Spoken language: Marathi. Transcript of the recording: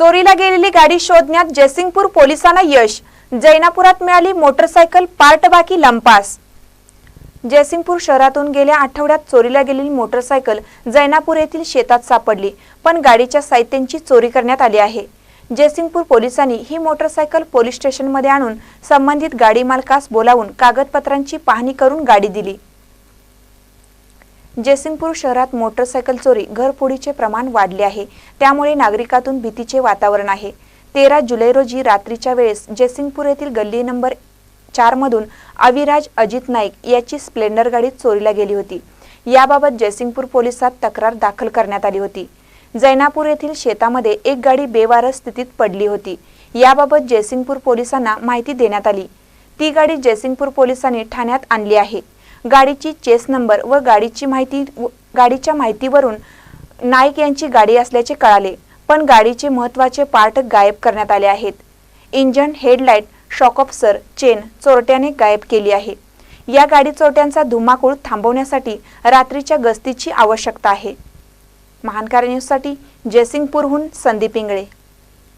चोरीला गेलेली गाडी शोधण्यात जयसिंगपूर पोलिसांना यश. जैनापुरात मिळाली मोटरसायकल पार्ट बाकी लंपास. जयसिंगपूर शहरातून गेल्या आठवड्यात चोरीला गेलेली मोटरसायकल जैनापूर येथील शेतात सापडली पण गाडीच्या साहित्यांची चोरी करण्यात आली आहे. जयसिंगपूर पोलिसांनी ही मोटरसायकल पोलीस स्टेशनमध्ये आणून संबंधित गाडी मालकास बोलावून कागदपत्रांची पाहणी करून गाडी दिली. जयसिंगपूर शहरात मोटरसायकल चोरी घरफोडीचे प्रमाण वाढले आहे. त्यामुळे नागरिकातून भीतीचे वातावरण आहे. तेरा जुलै रोजी रात्रीच्या वेळेस जयसिंगपूर येथील गल्ली नंबर चारमधून अविराज अजित नाईक याची स्प्लेंडर गाडी चोरीला गेली होती. याबाबत जयसिंगपूर पोलिसात तक्रार दाखल करण्यात आली होती. जैनापूर येथील शेतामध्ये एक गाडी बेवारस स्थितीत पडली होती. याबाबत जयसिंगपूर पोलिसांना माहिती देण्यात आली. ती गाडी जयसिंगपूर पोलिसांनी ठाण्यात आणली आहे. गाडीची चेस नंबर व गाडीची माहिती व- गाडीच्या माहितीवरून नाईक यांची गाडी असल्याचे कळाले. पण गाडीचे महत्त्वाचे पार्ट गायब करण्यात आले आहेत. Engine headlight shock absorber chain चोरट्याने गायब केली आहे. या गाडी चोरट्यांचा धुमाकूळ थांबवण्यासाठी रात्रीच्या गस्तीची आवश्यकता आहे. महानकार न्यूजसाठी जयसिंगपूरहून संदीप इंगळे.